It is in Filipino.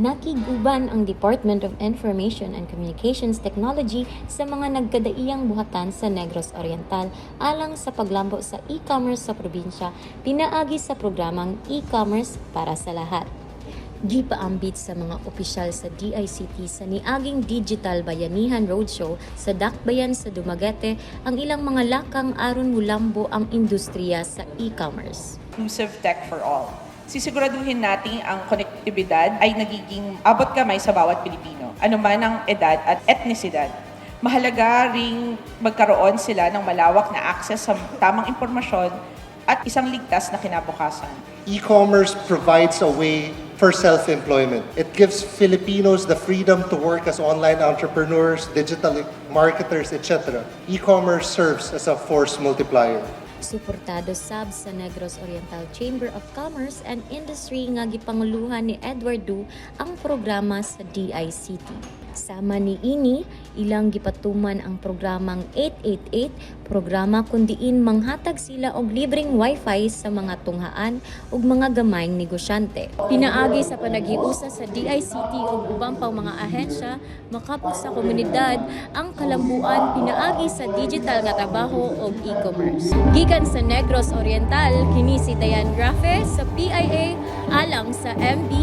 Nakiguban ang Department of Information and Communications Technology sa mga nagkadaiyang buhatan sa Negros Oriental alang sa paglambo sa e-commerce sa probinsya, pinaagi sa programang e-commerce para sa lahat. Gipaambit sa mga opisyal sa DICT sa niaging Digital Bayanihan Roadshow sa Dakbayan sa Dumaguete ang ilang mga lakang aron mulambo ang industriya sa e-commerce. inclusive tech for all. Sisiguraduhin natin ang konektibidad ay nagiging abot kamay sa bawat Pilipino, anuman ang edad at etnisidad. Mahalaga ring magkaroon sila ng malawak na access sa tamang impormasyon at isang ligtas na kinabukasan. E-commerce provides a way for self-employment. It gives Filipinos the freedom to work as online entrepreneurs, digital marketers, etc. E-commerce serves as a force multiplier. Suportado sab sa Negros Oriental Chamber of Commerce and Industry nga gipanguluhan ni Edward Du ang programa sa DICT. Sama ni ini, ilang gipatuman ang programang 888, programa kundiin manghatag sila og libreng wifi sa mga tunghaan ug mga gamayng negosyante. Pinaagi sa panagiusa sa DICT ug ubang pang mga ahensya makapos sa komunidad ang kalambuan pinaagi sa digital nga trabaho ug e-commerce. Gikan sa Negros Oriental, kini si Dayan Grafe sa PIA alang sa MBCV.